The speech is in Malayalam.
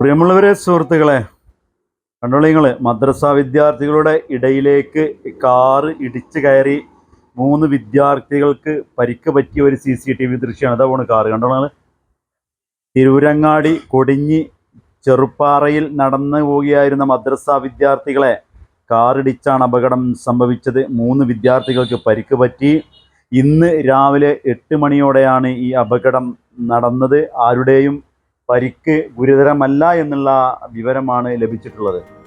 പ്രിയമുള്ളവരെ സുഹൃത്തുക്കളെ കണ്ടോളിങ്ങൾ മദ്രസ വിദ്യാർത്ഥികളുടെ ഇടയിലേക്ക് കാറ് ഇടിച്ചു കയറി മൂന്ന് വിദ്യാർത്ഥികൾക്ക് പരിക്ക് പറ്റിയ ഒരു സി സി ടി വി ദൃശ്യമാണ് അതാ പോണ് കാറ്. കണ്ടോളങ്ങൾ തിരൂരങ്ങാടി കൊടിഞ്ഞി ചെറുപ്പാറയിൽ നടന്നു പോവുകയായിരുന്ന മദ്രസ വിദ്യാർത്ഥികളെ കാറിടിച്ചാണ് അപകടം സംഭവിച്ചത്. മൂന്ന് വിദ്യാർത്ഥികൾക്ക് പരിക്ക് പറ്റി. ഇന്ന് രാവിലെ എട്ട് മണിയോടെയാണ് ഈ അപകടം നടന്നത്. ആരുടെയും പരിക്ക് ഗുരുതരമല്ല എന്നുള്ള വിവരമാണ് ലഭിച്ചിട്ടുള്ളത്.